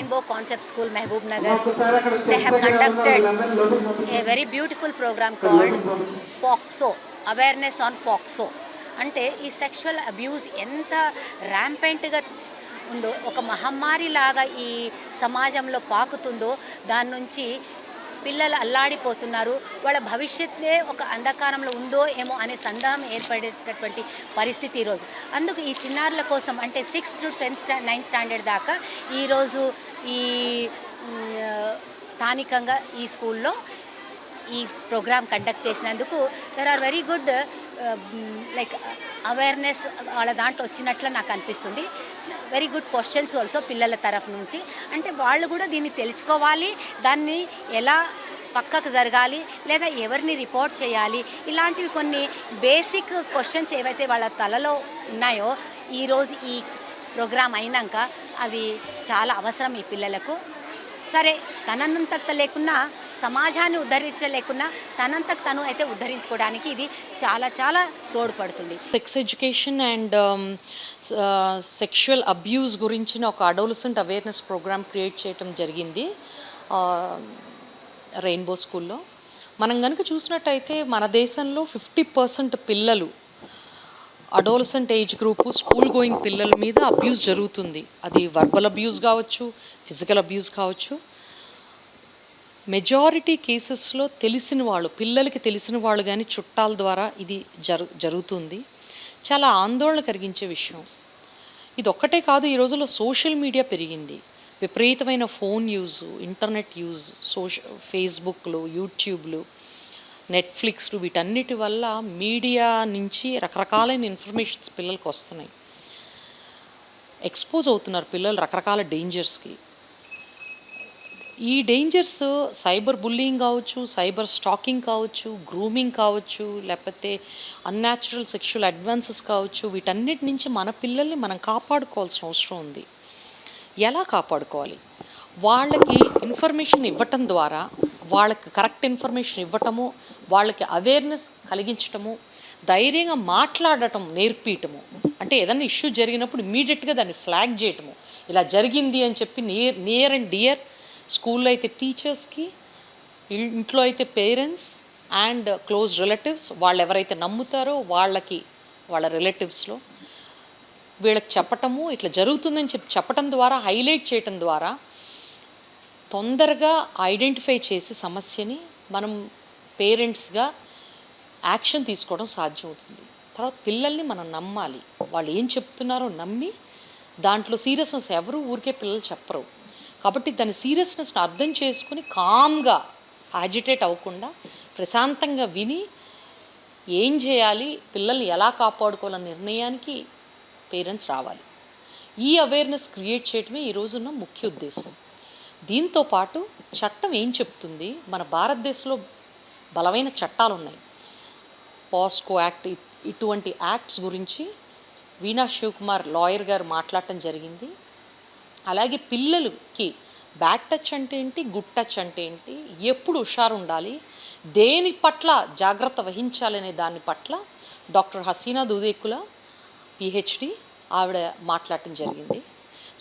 Rainbow concept school Mahbub Nagar they have conducted a very beautiful programme called POCSO awareness on POCSO అంటే ఈ sexual abuse ఎంత ర్యాంపెంట్గా ఉందో ఒక మహమ్మారి లాగా ఈ సమాజంలో పాకుతుందో దాని నుంచి పిల్లలు అల్లాడిపోతున్నారు. వాళ్ళ భవిష్యత్తే ఒక అంధకారంలో ఉందో ఏమో అనే సందేహం ఏర్పడేటటువంటి పరిస్థితి ఈరోజు అందుకు ఈ చిన్నారుల కోసం అంటే సిక్స్త్ టు టెన్త్ స్టా నైన్త్ స్టాండర్డ్ దాకా ఈరోజు ఈ స్థానికంగా ఈ స్కూల్లో ఈ ప్రోగ్రామ్ కండక్ట్ చేసినందుకు there are very good Um, like awareness uh, వాళ్ళ దాంట్లో వచ్చినట్లు నాకు అనిపిస్తుంది. వెరీ గుడ్ క్వశ్చన్స్ ఆల్సో పిల్లల తరఫు నుంచి. అంటే వాళ్ళు కూడా దీన్ని తెలుసుకోవాలి దాన్ని ఎలా పక్కకు జరగాలి లేదా ఎవరిని రిపోర్ట్ చేయాలి ఇలాంటివి కొన్ని బేసిక్ క్వశ్చన్స్ ఏవైతే వాళ్ళ తలలో ఉన్నాయో ఈరోజు ఈ ప్రోగ్రామ్ అయినాక అది చాలా అవసరం ఈ పిల్లలకు. సరే తనంతకు లేకున్నా సమాజాన్ని ఉద్ధరించలేకున్నా తనంతకు తను అయితే ఉద్ధరించుకోవడానికి ఇది చాలా చాలా తోడ్పడుతుంది. Sex education and sexual abuse గురించిన ఒక అడోలసెంట్ అవేర్నెస్ ప్రోగ్రామ్ క్రియేట్ చేయటం జరిగింది రెయిన్బో స్కూల్లో మనం కనుక చూసినట్టయితే మన దేశంలో ఫిఫ్టీ పర్సెంట్ పిల్లలు adolescent age group school going పిల్లల మీద అబ్యూస్ జరుగుతుంది. అది వర్బల్ అబ్యూస్ కావచ్చు ఫిజికల్ అబ్యూస్ కావచ్చు. మెజారిటీ కేసెస్లో తెలిసిన వాళ్ళు పిల్లలకి తెలిసిన వాళ్ళు కానీ చుట్టాల ద్వారా ఇది జరు జరుగుతుంది. చాలా ఆందోళన కలిగించే విషయం. ఇది ఒక్కటే కాదు ఈ రోజుల్లో సోషల్ మీడియా పెరిగింది. విపరీతమైన ఫోన్ యూజ్ ఇంటర్నెట్ యూజ్ సోష ఫేస్బుక్లు యూట్యూబ్లు నెట్ఫ్లిక్స్లు వీటన్నిటి వల్ల మీడియా నుంచి రకరకాలైన ఇన్ఫర్మేషన్స్ పిల్లలకు వస్తున్నాయి. ఎక్స్పోజ్ అవుతున్నారు పిల్లలు రకరకాల డేంజర్స్కి. ఈ డేంజర్స్ సైబర్ బుల్లింగ్ కావచ్చు సైబర్ స్టాకింగ్ కావచ్చు గ్రూమింగ్ కావచ్చు లేకపోతే అన్యాచురల్ సెక్షువల్ అడ్వాన్సెస్ కావచ్చు వీటన్నిటి నుంచి మన పిల్లల్ని మనం కాపాడుకోవాల్సిన అవసరం ఉంది. ఎలా కాపాడుకోవాలి? వాళ్ళకి ఇన్ఫర్మేషన్ ఇవ్వటం ద్వారా వాళ్ళకి కరెక్ట్ ఇన్ఫర్మేషన్ ఇవ్వటము వాళ్ళకి అవేర్నెస్ కలిగించటము ధైర్యంగా మాట్లాడటం నేర్పించటము అంటే ఏదైనా ఇష్యూ జరిగినప్పుడు ఇమీడియట్గా దాన్ని ఫ్లాగ్ చేయటము. ఇలా జరిగింది అని చెప్పి నియర్ నియర్ అండ్ డియర్ స్కూల్లో అయితే టీచర్స్కి ఇంట్లో అయితే పేరెంట్స్ అండ్ క్లోజ్ రిలేటివ్స్ వాళ్ళు ఎవరైతే నమ్ముతారో వాళ్ళకి వాళ్ళ రిలేటివ్స్లో వీళ్ళకి చెప్పటము ఇట్లా జరుగుతుందని చెప్పి చెప్పటం ద్వారా హైలైట్ చేయటం ద్వారా తొందరగా ఐడెంటిఫై చేసి సమస్యని మనం పేరెంట్స్గా యాక్షన్ తీసుకోవడం సాధ్యమవుతుంది. తర్వాత పిల్లల్ని మనం నమ్మాలి. వాళ్ళు ఏం చెప్తున్నారో నమ్మి దాంట్లో సీరియస్నెస్ ఎవరు ఊరికే పిల్లలు చెప్పరు. కాబట్టి దాని సీరియస్నెస్ని అర్థం చేసుకుని కామ్గా యాజిటేట్ అవ్వకుండా ప్రశాంతంగా విని ఏం చేయాలి పిల్లల్ని ఎలా కాపాడుకోవాలన్న నిర్ణయానికి పేరెంట్స్ రావాలి. ఈ అవేర్నెస్ క్రియేట్ చేయటమే ఈ రోజున్న ముఖ్య ఉద్దేశం. దీంతో పాటు చట్టం ఏం చెప్తుంది? మన భారతదేశంలో బలమైన చట్టాలు ఉన్నాయి పాస్కో యాక్ట్ ఇటువంటి యాక్ట్స్ గురించి వీణా శివకుమార్ లాయర్ గారు మాట్లాడటం జరిగింది. అలాగే పిల్లలకి బ్యాడ్ టచ్ అంటే ఏంటి? గుడ్ టచ్ అంటే ఏంటి? ఎప్పుడు హుషారు ఉండాలి దేని పట్ల జాగ్రత్త వహించాలనే దాని పట్ల డాక్టర్ హసీనా దూదేకుల పిహెచ్డి ఆవిడ మాట్లాడటం జరిగింది.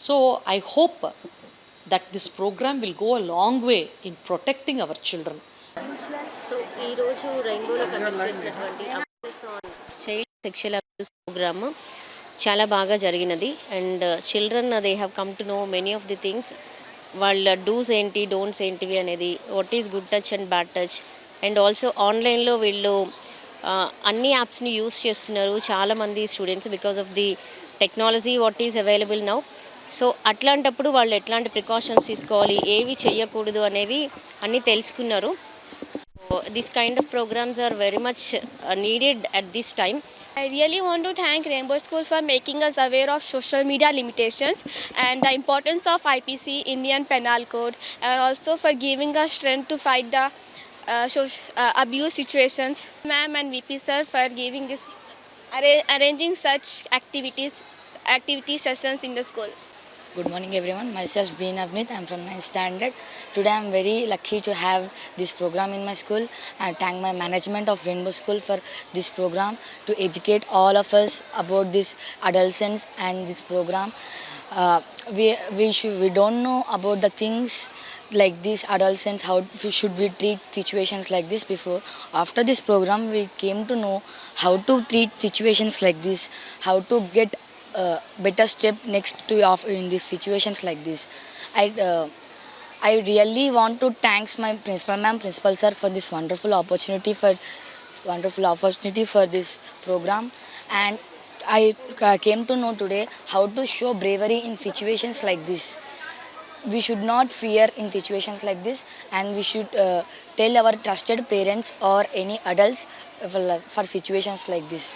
So I hope that this programme will go a long way in protecting our children. So ఈరోజు రెయిన్బోలో కండక్ట్ చేసినటువంటి చైల్డ్ సెక్షువల్ అబ్యూస్ ప్రోగ్రాము. చాలా బాగా జరిగినది. And children they have come to know many of the things వాళ్ళ dos ఏంటి don'ts ఏంటివి అనేది what is good touch and bad touch and also ఆన్లైన్లో వీళ్ళు అన్ని యాప్స్ని యూస్ చేస్తున్నారు చాలామంది students because of the technology what is available now so అట్లాంటప్పుడు వాళ్ళు ఎట్లాంటి ప్రికాషన్స్ తీసుకోవాలి ఏవి చేయకూడదు అనేవి అన్నీ తెలుసుకున్నారు. So these kind of programs are very much uh, needed at this time. I really want to thank Rainbow School for making us aware of social media limitations and the importance of IPC, Indian Penal Code, and also for giving us strength to fight the uh, uh, abuse situations. Ma'am and VP sir for giving this, arra- arranging such activities, activity sessions in the school. Good morning, everyone. Myself, Bean Avnit. I'm from 9th standard. Today, I'm very lucky to have this program in my school. I thank my management of Rainbow School for this program to educate all of us about this adolescence and this program. uh, we we should we don't know about the things like this adolescence how should we treat situations like this before after this program we came to know how to treat situations like this how to get better step next to of in these situations like this i uh, I really want to thanks my principal ma'am, principal sir for this wonderful opportunity for wonderful opportunity for this program and I uh, came to know today how to show bravery in situations like this. We should not fear in situations like this and we should uh, tell our trusted parents or any adults for, for situations like this.